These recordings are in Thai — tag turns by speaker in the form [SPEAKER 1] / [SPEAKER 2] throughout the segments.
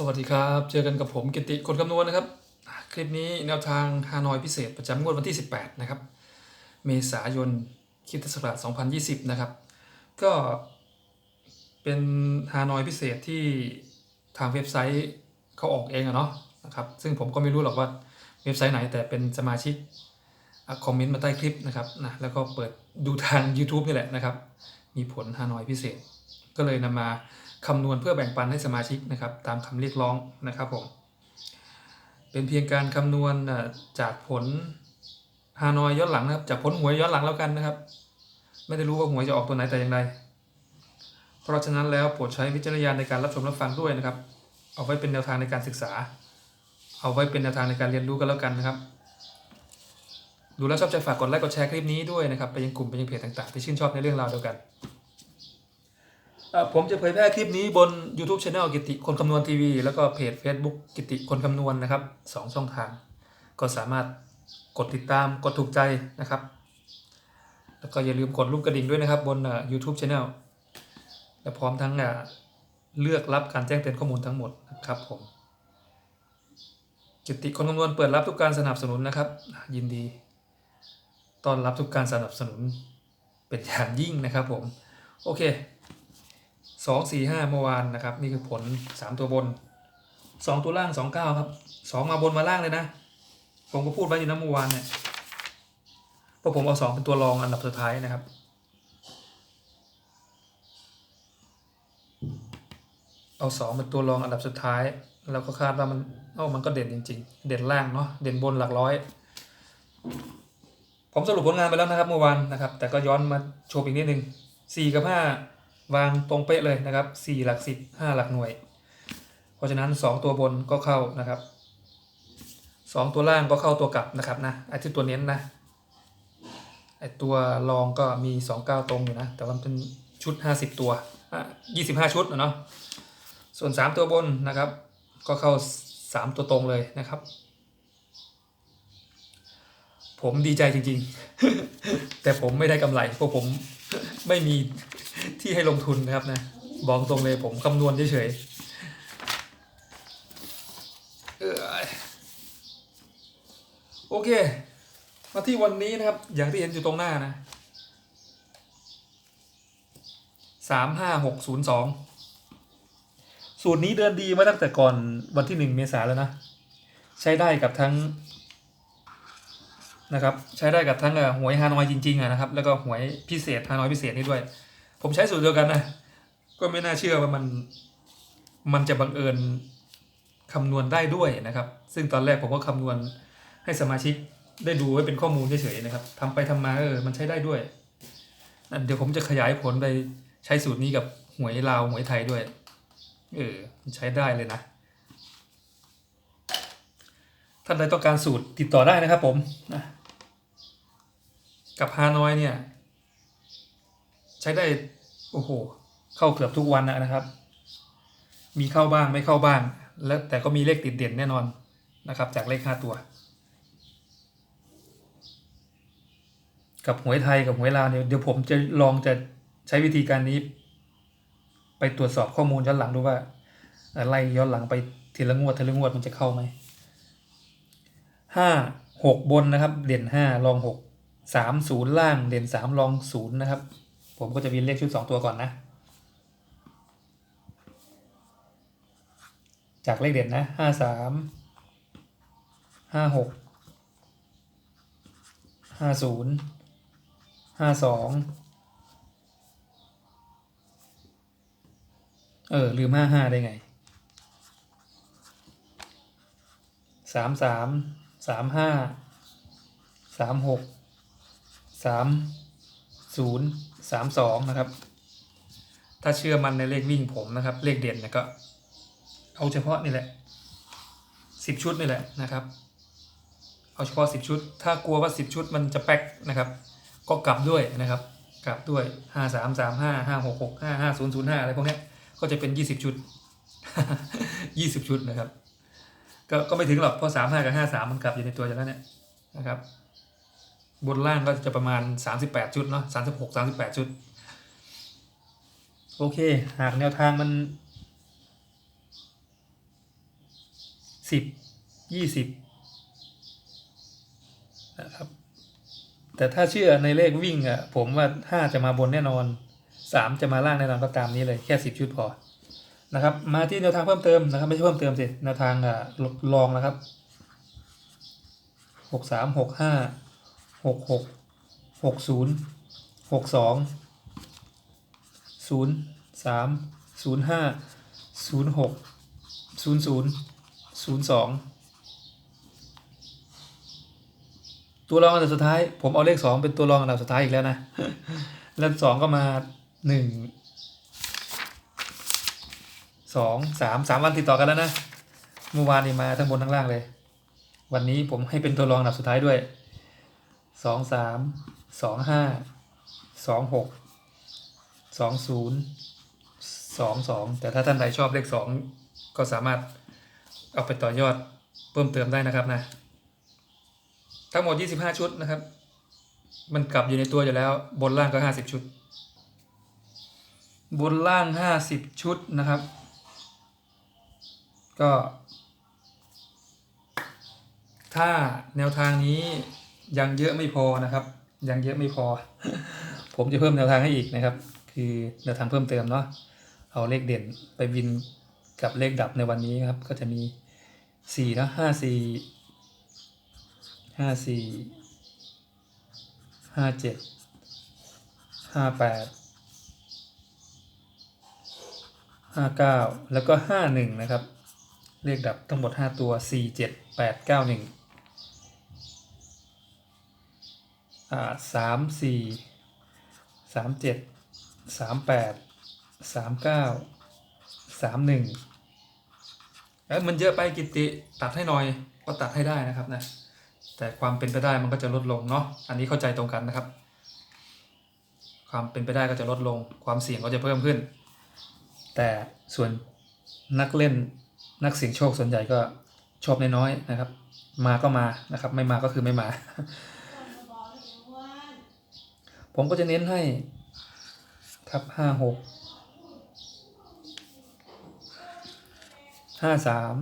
[SPEAKER 1] สวัสดีครับ เจอกันกับผมกิติคนคำนวณนะครับ คลิปนี้แนวทางฮานอยพิเศษประจำงวดวันที่ 18 นะครับ เมษายนคิดศักราช2020 นะครับ ก็เป็นฮานอยพิเศษที่ทางเว็บไซต์เขาออกเองอะเนาะนะครับ ซึ่งผมก็ไม่รู้หรอกว่าเว็บไซต์ไหนแต่เป็นสมาชิกคอมเมนต์มาใต้คลิปนะครับนะแล้วก็เปิดดูทาง YouTube นี่แหละนะครับ มีผลฮานอยพิเศษก็เลยนำมา คำนวณเพื่อแบ่งปันให้สมาชิกนะครับ ตามคำเรียกร้องนะครับผมเป็นเพียงการคำนวณจากผลฮานอยย้อนหลังนะครับ จากผลหวยย้อนหลังแล้วกันนะครับ ไม่ได้รู้ว่าหวยจะออกตัวไหนแต่อย่างใดเพราะฉะนั้นแล้วโปรดใช้วิจารณญาณในการรับชมรับฟังด้วยนะครับ เอาไว้เป็นแนวทางในการศึกษา เอาไว้เป็นแนวทางในการเรียนรู้กันแล้วกันนะครับ ดูแล้วชอบใจฝากกดไลค์กดแชร์คลิปนี้ด้วยนะครับไปยังกลุ่มไปยังเพจต่างๆที่ชื่นชอบในเรื่องราวเดียวกัน ผมจะเผยแพร่คลิปนี้บน YouTube Channel กิติคนคำนวณทีวีแล้วก็เพจ Facebook กิติคนคำนวณนะครับสองช่องทาง ก็สามารถกดติดตามกดถูกใจนะครับ แล้วก็อย่าลืมกดรูปกระดิ่งด้วยนะครับบน YouTube Channel และพร้อมทั้งเลือกรับการแจ้งเตือนข้อมูลทั้งหมดนะครับผมกิติคนคำนวณเปิดรับทุกการสนับสนุนนะครับ ยินดีต้อนรับทุกการสนับสนุนเป็นอย่างยิ่งนะครับผม โอเค สองสี่ห้าเมื่อวานนะครับ นี่คือผลสามตัวบนสองตัวล่างสองเก้าครับสองมาบนมาล่างเลยนะ ผมก็พูดไว้อยู่นะเมื่อวานเนี่ยเพราะผมเอาสองเป็นตัวรองอันดับสุดท้ายนะครับ เอาสองเป็นตัวรองอันดับสุดท้ายแล้วก็คาดว่ามันเอ้ามันก็เด่นจริง ๆ เด่นล่างเนาะเด่นบนหลักร้อย ผมสรุปผลงานไปแล้วนะครับเมื่อวานนะครับ แต่ก็ย้อนมาโชว์อีกนิดนึงสี่กับห้า วางตรงเป๊ะเลยนะครับสี่หลักสิบห้าหลักหน่วย เพราะฉะนั้นสองตัวบนก็เข้านะครับสองตัวล่างก็เข้าตัวกลับนะครับนะไอ้ที่ตัวเน้นนะไอ้ตัวรองก็มีสองเก้าตรงอยู่นะ แต่ว่าเป็นชุดห้าสิบตัวยี่สิบห้าชุดนะเนาะส่วนสามตัวบนนะครับ ก็เข้าสามตัวตรงเลยนะครับ ผมดีใจจริงๆ แต่ผมไม่ได้กำไรเพราะผม ไม่มีที่ให้ลงทุนนะครับนะ บอกตรงเลยผมคำนวณเฉยๆเอ้ยโอเค มาที่วันนี้นะครับ อย่างที่เห็นอยู่ตรงหน้านะสามห้าหกศูนย์สองสูตรนี้เดินดีมาตั้งแต่ก่อนวันที่หนึ่งเมษาแล้วนะ ใช้ได้กับทั้ง นะครับใช้ได้กับทั้งหวยฮานอยจริงๆนะครับแล้วก็หวยพิเศษฮานอยพิเศษนี่ด้วย ผมใช้สูตรเดียวกันนะก็ไม่น่าเชื่อว่ามันมันจะบังเอิญคำนวณได้ด้วยนะครับ ซึ่งตอนแรกผมก็คำนวณให้สมาชิกได้ดูไว้เป็นข้อมูลเฉยๆนะครับทำไปทำมาเออมันใช้ได้ด้วยนั่นเดี๋ยวผมจะขยายผลไปใช้สูตรนี้กับหวยลาวหวยไทยด้วยเออใช้ได้เลยนะท่านใดต้องการสูตรติดต่อได้นะครับผมนะ กับฮานอยเนี่ย ใช้ได้ โอ้โห เข้าเกือบทุกวันนะครับ มีเข้าบ้างไม่เข้าบ้าง แล้วแต่ก็มีเลขติดเด่นแน่นอนนะครับ จากเลขห้าตัว กับหวยไทยกับหวยลาวเนี่ยเดี๋ยวผมจะลองจะใช้วิธีการนี้ ไปตรวจสอบข้อมูลย้อนหลังดูว่าไล่ย้อนหลังไปทีละงวดทีละงวดมันจะเข้าไหมห้าหกบนนะครับ เด่นห้ารองหก สามศูนย์ล่างเด่นสามรองศูนย์นะครับ ผมก็จะวินเลขชุดสองตัวก่อนนะ จากเลขเด่นนะห้าสามห้าหกห้าศูนย์ห้าสองเออ ลืมห้าห้าได้ไงสามสามสามห้าสามหก สามศูนย์สามสองนะครับ ถ้าเชื่อมันในเลขวิ่งผมนะครับ เลขเด่นเนะก็ เอาเฉพาะนี่แหละสิบชุดนี่แหละนะครับ เอาเฉพาะสิบชุด ถ้ากลัวว่าสิบชุดมันจะแป๊กนะครับ ก็กลับด้วยนะครับ กลับด้วยห้าสามสามห้าห้าหกหกห้าห้าศูนย์ศูนย์ห้าอะไรพวกนี้ก็จะเป็นยี่สิบชุดยี่สิบชุดนะครับ ก็ก็ไม่ถึงหรอกเพราะสามห้ากับห้าสามมันกลับอยู่ในตัวอยู่แล้วเนี่ยนะครับ บนล่างก็จะประมาณสามสิบแปดชุดเนาะสามสิบหกสามสิบแปดชุด โอเค หากแนวทางมันสิบยี่สิบนะครับ แต่ถ้าเชื่อในเลขวิ่งอะ ผมว่าห้าจะมาบนแน่นอนสามจะมาล่างแน่นอนก็ตามนี้เลยแค่สิบชุดพอ นะครับ มาที่แนวทางเพิ่มเติมนะครับ ไม่ใช่เพิ่มเติมสิ แนวทางอะลองนะครับหกสามหกห้า หกหกหกศูนย์หกสองศูนย์สามศูนย์ห้าศูนย์หกศูนย์ศูนย์ศูนย์สองตัวรองอันดับสุดท้าย ผมเอาเลขสองเป็นตัวรองอันดับสุดท้ายอีกแล้วนะแล้วสองก็มาหนึ่งสองสามสามวันติดต่อกันแล้วนะเมื่อวานนี้มาทั้งบนทั้งล่างเลย วันนี้ผมให้เป็นตัวรองอันดับสุดท้ายด้วย สองสามสองห้าสองหกสองศูนย์สองสองแต่ถ้าท่านใดชอบเลขสองก็สามารถเอาไปต่อยอดเพิ่มเติมได้นะครับนะ ทั้งหมด 25 ชุดนะครับ มันกลับอยู่ในตัวอยู่แล้ว บนล่างก็ 50 ชุด บนล่าง 50 ชุดนะครับ ก็ ถ้าแนวทางนี้ ยังเยอะไม่พอนะครับ ยังเยอะไม่พอ ผมจะเพิ่มแนวทางให้อีกนะครับ คือแนวทางเพิ่มเติมเนาะเอาเลขเด่นไปวินกับเลขดับในวันนี้ครับ ก็จะมีสี่นะห้าสี่ห้าสี่ห้าเจ็ดห้าแปดห้าเก้าแล้วก็ห้าหนึ่งนะครับ เลขดับทั้งหมดห้าตัวสี่เจ็ดแปดเก้าหนึ่งอ่า สามสี่สามเจ็ดสามแปดสามเก้าสามหนึ่งเอ้ยมันเยอะไปกิติตัดให้หน่อยก็ตัดให้ได้นะครับนะ แต่ความเป็นไปได้มันก็จะลดลงเนาะอันนี้เข้าใจตรงกันนะครับ ความเป็นไปได้ก็จะลดลง ความเสี่ยงก็จะเพิ่มขึ้น แต่ส่วนนักเล่นนักเสี่ยงโชคส่วนใหญ่ก็ชอบน้อยๆนะครับ มาก็มานะครับ ไม่มาก็คือไม่มา ผมก็จะเน้นให้ครับห้าหกห้าสาม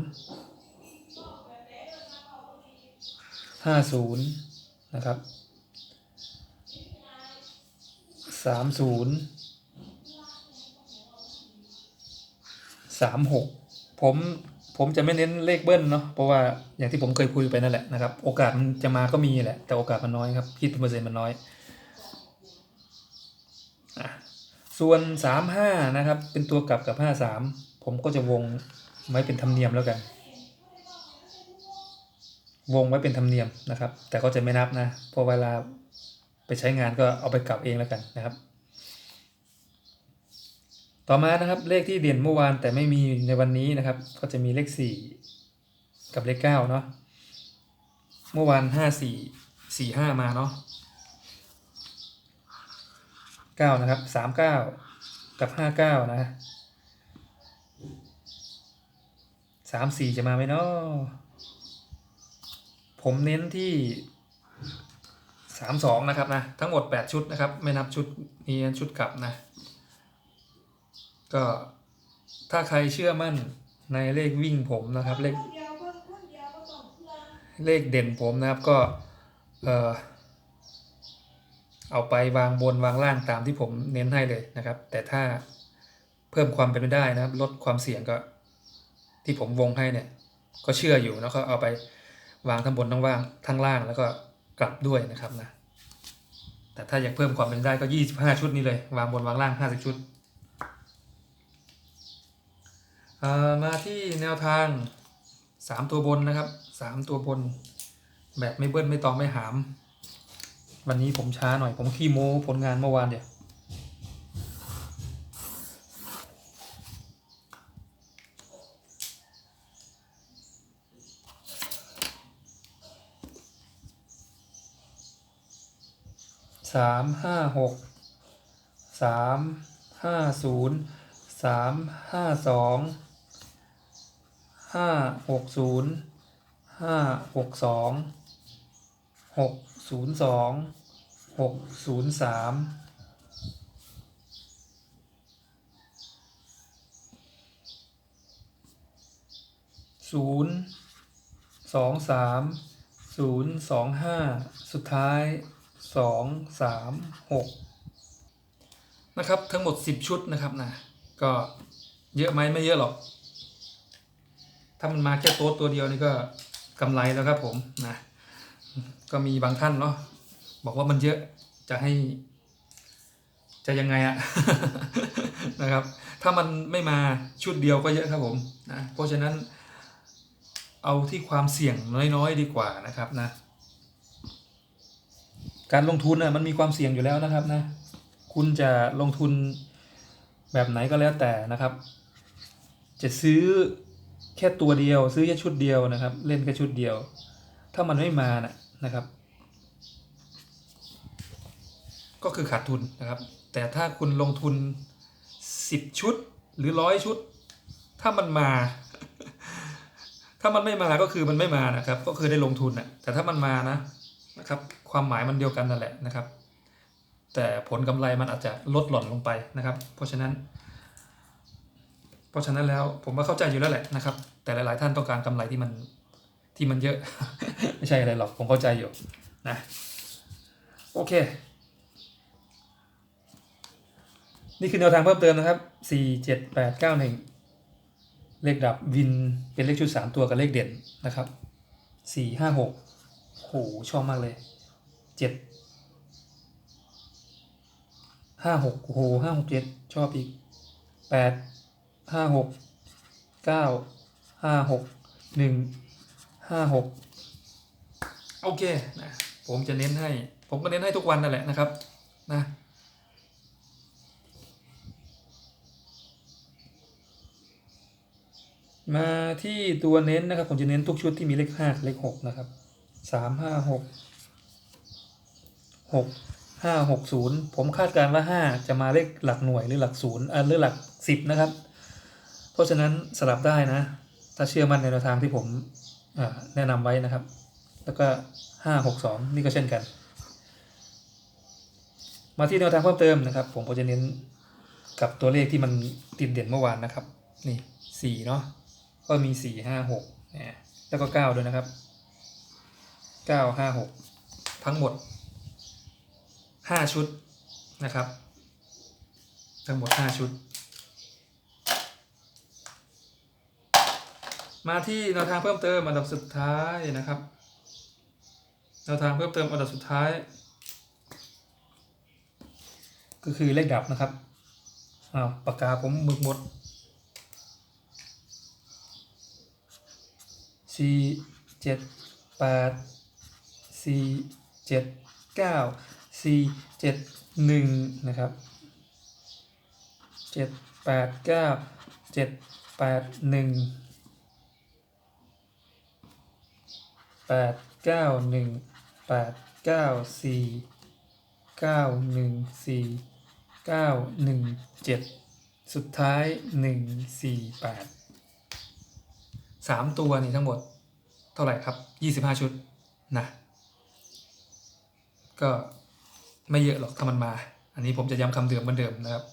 [SPEAKER 1] ห้าศูนย์นะครับสามศูนย์สามหกผมผมจะไม่เน้นเลขเบิ้ลเนาะเพราะว่าอย่างที่ผมเคยคุยไปนั่นแหละนะครับ โอกาสมันจะมาก็มีแหละ แต่โอกาสมันน้อยครับคิดเป็นเปอร์เซ็นต์มันน้อย ส่วนสามห้านะครับ เป็นตัวกลับกับห้าสามผมก็จะวงไว้เป็นธรรมเนียมแล้วกัน วงไว้เป็นธรรมเนียมนะครับ แต่ก็จะไม่นับนะเพอเวลาไปใช้งานก็เอาไปกลับเองแล้วกันนะครับ ต่อมานะครับเลขที่เด่นเมื่อวานแต่ไม่มีในวันนี้นะครับ ก็จะมีเลขสี่กับเลขเก้าเนาะเมื่อวานห้าสี่สี่ห้ามาเนาะ เก้านะครับสามเก้ากับห้าเก้านะสามสี่จะมาไหมเนาะผมเน้นที่สามสองนะครับนะ ทั้งหมดแปดชุดนะครับ ไม่นับชุดนี้ชุดกลับนะ ก็ถ้าใครเชื่อมั่นในเลขวิ่งผมนะครับ เลขเลขเด่นผมนะครับก็ เออ เอาไปวางบนวางล่างตามที่ผมเน้นให้เลยนะครับ แต่ถ้าเพิ่มความเป็นไปได้นะครับ ลดความเสี่ยงก็ ที่ผมวงให้เนี่ย ก็เชื่ออยู่แล้วก็เอาไปวางทั้งบนทั้งว่างทั้งล่างแล้วก็กลับด้วยนะครับนะแต่ถ้าอยากเพิ่มความเป็นได้ก็ 25 ชุดนี้เลยวางบนวางล่าง 50 ชุดมาที่แนวทาง 3 ตัวบนนะครับ 3 ตัวบน แบบไม่เบิ้ลไม่ตองไม่หาม วันนี้ผมช้าหน่อยผมขี้โม้ผลงานเมื่อวานเดียวสามห้าหกสามห้าศูนย์สามห้าสองห้าหกศูนย์ห้าหกสองหก ศูนย์สองหกศูนย์สามศูนย์สองสามศูนย์สองห้าสุดท้ายสองสามหกนะครับ ทั้งหมดสิบชุดนะครับนะก็เยอะไหมไม่เยอะหรอก ถ้ามันมาแค่โต๊ดตัวเดียวนี่ก็กำไรแล้วครับผมนะ ก็มีบางท่านเนาะบอกว่ามันเยอะจะให้ จะยังไงอะนะครับ ถ้ามันไม่มาชุดเดียวก็เยอะครับผมนะเพราะฉะนั้น เอาที่ความเสี่ยงน้อยๆดีกว่านะครับนะ การลงทุนน่ะมันมีความเสี่ยงอยู่แล้วนะครับนะ คุณจะลงทุนแบบไหนก็แล้วแต่นะครับ จะซื้อแค่ตัวเดียว ซื้อแค่ชุดเดียวนะครับ เล่นแค่ชุดเดียว ถ้ามันไม่มานะ นะครับ ก็คือขาดทุนนะครับ แต่ถ้าคุณลงทุน 10 ชุดหรือร้อยชุด ถ้ามันมา ถ้ามันไม่มาก็คือมันไม่มานะครับ ก็คือได้ลงทุนนะแต่ถ้ามันมานะนะครับ ความหมายมันเดียวกันนั่นแหละนะครับ แต่ผลกำไรมันอาจจะลดหล่อนลงไปนะครับ เพราะฉะนั้น เพราะฉะนั้นแล้วผมว่าเข้าใจอยู่แล้วแหละนะครับ แต่หลาย ๆ ท่านต้องการกำไรที่มัน ที่มันเยอะ ไม่ใช่อะไรหรอก ผมเข้าใจอยู่นะ โอเค นี่คือแนวทางเพิ่มเติมนะครับสี่เจ็ดแปดเก้าหนึ่งเลขดับวินเป็นเลขชุดสามตัวกับเลขเด่นนะครับสี่ห้าหกโหชอบมากเลยเจ็ดห้าหกโหห้าหกเจ็ดชอบอีกแปดห้าหกเก้า ห้าหกโอเคนะผมจะเน้นให้ ผมก็เน้นให้ทุกวันนั่นแหละนะครับนะมาที่ตัวเน้นนะครับ ผมจะเน้นทุกชุดที่มีเลขห้าเลขหกนะครับสามห้าหกหกห้าหกศูนย์ผมคาดการณ์ว่าห้าจะมาเลขหลักหน่วยหรือหลักศูนย์อ่าหรือหลักสิบนะครับ เพราะฉะนั้นสลับได้นะ ถ้าเชื่อมั่นในแนวทางที่ผม แนะนำไว้นะครับ แล้วก็ห้าหกสองนี่ก็เช่นกัน มาที่แนวทางเพิ่มเติมนะครับ ผมก็จะเน้นกับตัวเลขที่มันติดเด่นเมื่อวานนะครับ นี่สี่เนาะก็มีสี่ห้าหกเนี่ยแล้วก็เก้าด้วยนะครับเก้าห้าหกทั้งหมดห้าชุดนะครับ ทั้งหมดห้าชุด มาที่แนวทางเพิ่มเติมอันดับสุดท้ายนะครับแนวทางเพิ่มเติมอันดับสุดท้าย ก็คือเลขดับนะครับอ้าวปากกาผมมึกหมด C 7 8 C 7 9 C 7 1นะครับ 7 8 9 7 8 1 แปดเก้าหนึ่งแปดเก้าสี่เก้าหนึ่งสี่เก้าหนึ่งเจ็ดสุดท้ายหนึ่งสี่แปดสามตัวนี่ทั้งหมดเท่าไหร่ครับยี่สิบห้าชุดนะก็ไม่เยอะหรอกถ้ามันมา อันนี้ผมจะย้ำคำเดิมเหมือนเดิมนะครับ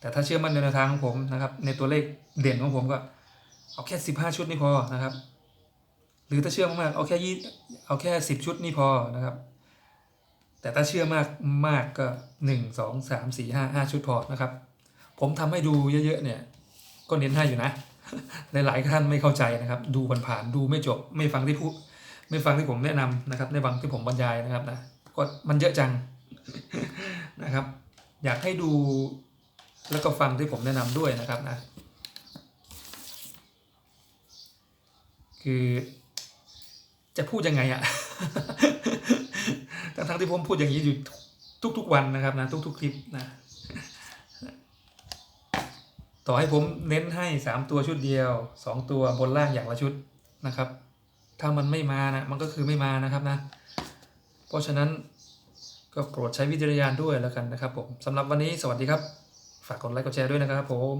[SPEAKER 1] แต่ถ้าเชื่อมั่นในแนวทางของผมนะครับ ในตัวเลขเด่นของผมก็เอาแค่สิบห้าชุดนี่พอนะครับ รือถ้าเชื่อมากๆเอาแค่ยี่เอาแค่สิบชุดนี่พอนะครับ แต่ถ้าเชื่อมากมากก็หนึ่งสองสามสี่ห้าห้าชุดพอนะครับ ผมทำให้ดูเยอะๆเนี่ย ก็เน้นให้อยู่นะ หลายๆท่านไม่เข้าใจนะครับ ดูผ่านๆดูไม่จบไม่ฟังที่พูดไม่ฟังที่ผมแนะนำนะครับในฟังที่ผมบรรยายนะครับนะก็มันเยอะจังนะครับ อยากให้ดูแล้วก็ฟังที่ผมแนะนำด้วยนะครับนะคือ จะพูดยังไงอะทั้งทั้งๆที่ผมพูดอย่างนี้อยู่ทุกๆวันนะครับนะทุกๆคลิปนะต่อให้ผมเน้นให้สามตัวชุดเดียวสองตัวบนล่างอย่างละชุดนะครับ ถ้ามันไม่มานะมันก็คือไม่มานะครับนะ เพราะฉะนั้นก็โปรดใช้วิจารณญาณด้วยแล้วกันนะครับผมสำหรับวันนี้สวัสดีครับ ฝากกดไลค์กดแชร์ด้วยนะครับผม